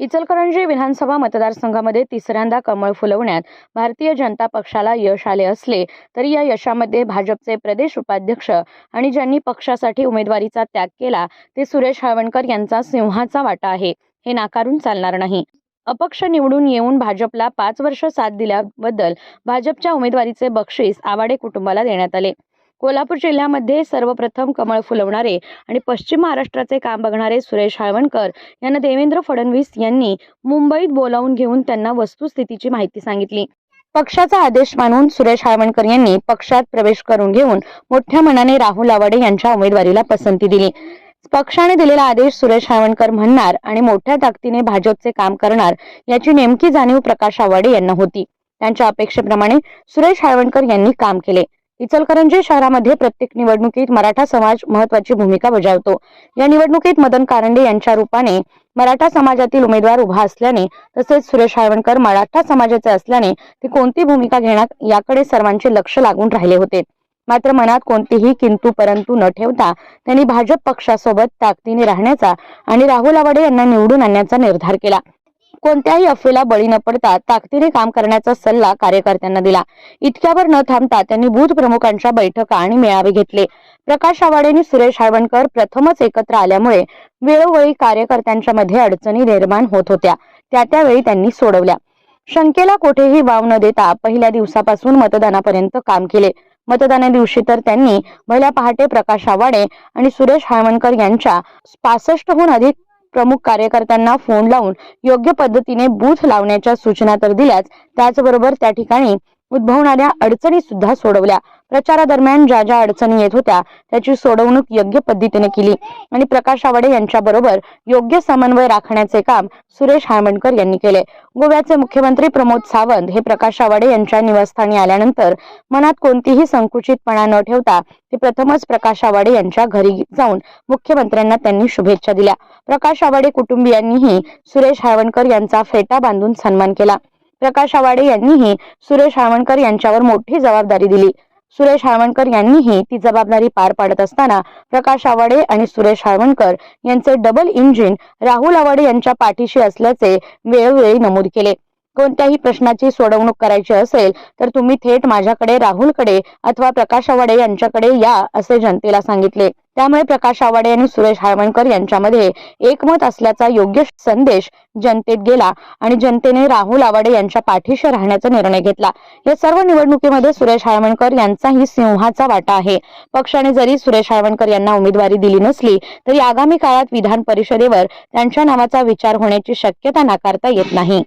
इचलकरंजी विधानसभा मतदारसंघामध्ये तिसऱ्यांदा कमळ फुलवण्यात भारतीय जनता पक्षाला यश आले असले तरी या यशामध्ये भाजपचे प्रदेश उपाध्यक्ष आणि ज्यांनी पक्षासाठी उमेदवारीचा त्याग केला ते सुरेश हळवणकर यांचा सिंहाचा वाटा आहे. हे नाकारून चालणार नाही. अपक्ष निवडून येऊन भाजपला पाच वर्ष साथ दिल्याबद्दल भाजपच्या उमेदवारीचे बक्षीस आवाडे कुटुंबाला देण्यात आले. कोल्हापूर जिल्ह्यामध्ये सर्वप्रथम कमळ फुलवणारे आणि पश्चिम महाराष्ट्राचे काम बघणारे सुरेश हाळवणकर यांना देवेंद्र फडणवीस यांनी मुंबईत बोलावून घेऊन त्यांना वस्तुस्थितीची माहिती सांगितली. पक्षाचा आदेश मानून सुरेश हाळवणकर यांनी पक्षात प्रवेश करून घेऊन मोठ्या मनाने राहुल आवाडे यांच्या उमेदवारीला पसंती दिली. पक्षाने दिलेला आदेश सुरेश हाळवणकर म्हणणार आणि मोठ्या ताकदीने भाजपचे काम करणार याची नेमकी जाणीव प्रकाश आवाडे यांना होती. त्यांच्या अपेक्षेप्रमाणे सुरेश हाळवणकर यांनी काम केले. इचलकरंजी शहरामध्ये प्रत्येक निवडणुकीत मराठा समाज महत्वाची भूमिका बजावतो. या निवडणुकीत मदन कारंडे यांच्या रूपाने मराठा समाजातील उमेदवार उभा असल्याने तसेच सुरेश हाळवणकर मराठा समाजाचे असल्याने ते कोणती भूमिका घेणार याकडे सर्वांचे लक्ष लागून राहिले होते. मात्र मनात कोणतीही किंतु परंतु न ठेवता त्यांनी भाजप पक्षासोबत ताकदीने राहण्याचा आणि राहुल आवाडे यांना निवडून आणण्याचा निर्धार केला. कोणत्याही अफवेला बळी न पडता ताकदीने काम करण्याचा सल्ला कार्यकर्त्यांना दिला. इतक्यावर न थांबता त्यांनी बूथ प्रमुखांच्या बैठका आणि मेळावे घेतले. प्रकाश आवाडे आणि सुरेश हाळवणकर प्रथमच एकत्र आल्यामुळे वेळोवेळी कार्यकर्त्यांच्या मध्ये अडचणी निर्माण होत होत्या. त्या त्यावेळी त्यांनी सोडवल्या. शंकेला कोठेही वाव न देता पहिल्या दिवसापासून मतदानापर्यंत काम केले. मतदाना दिवशी तर त्यांनी भल्या पहाटे प्रकाश आवाडे आणि सुरेश हाळवणकर यांच्या पासष्टहून अधिक प्रमुख कार्यकर्त्यांना फोन लावून योग्य पद्धतीने बूथ लावण्याच्या सूचना तर दिल्याच. त्याचबरोबर त्या ठिकाणी उद्भवणाऱ्या अडचणी सुद्धा सोडवल्या. प्रचारादरम्यान ज्या ज्या अडचणी येत होत्या त्याची सोडवणूक योग्य पद्धतीने केली. आणि प्रकाश आवाडे यांच्याबरोबर योग्य समन्वय राखण्याचे काम सुरेश हाळवणकर यांनी केले. गोव्याचे मुख्यमंत्री प्रमोद सावंत हे प्रकाश आवाडे यांच्या निवासस्थानी आल्यानंतर मनात कोणतीही संकुचितपणा न ठेवता ते प्रथमच प्रकाश आवाडे यांच्या घरी जाऊन मुख्यमंत्र्यांना त्यांनी शुभेच्छा दिल्या. प्रकाश आवाडे कुटुंबियांनीही सुरेश हाळवणकर यांचा फेटा बांधून सन्मान केला. प्रकाश आवाडे यांनीही सुरेश हाळवणकर यांच्यावर मोठी जबाबदारी दिली. सुरेश हाळवणकर यांनीही ती जबाबदारी पार पाडत असताना प्रकाश आवाडे आणि सुरेश हाळवणकर यांचे डबल इंजिन राहुल आवाडे यांच्या पाठीशी असल्याचे वेळोवेळी नमूद केले. कोणत्याही प्रश्नाची सोडवणूक करायची असेल तर तुम्ही थेट माझ्याकडे राहुलकडे अथवा प्रकाश आवाडे यांच्याकडे या असे जनतेला सांगितले. त्यामुळे प्रकाश आवाडे आणि सुरेश हाळवणकर यांच्यामध्ये एकमत असल्याचा योग्य संदेश जनतेत गेला आणि जनतेने राहुल आवाडे यांच्या पाठीशी राहण्याचा निर्णय घेतला. या सर्व निवडणुकीमध्ये सुरेश हाळवणकर यांचाही सिंहाचा वाटा आहे. पक्षाने जरी सुरेश हाळवणकर यांना उमेदवारी दिली नसली तरी आगामी काळात विधान परिषदेवर त्यांच्या नावाचा विचार होण्याची शक्यता नाकारता येत नाही.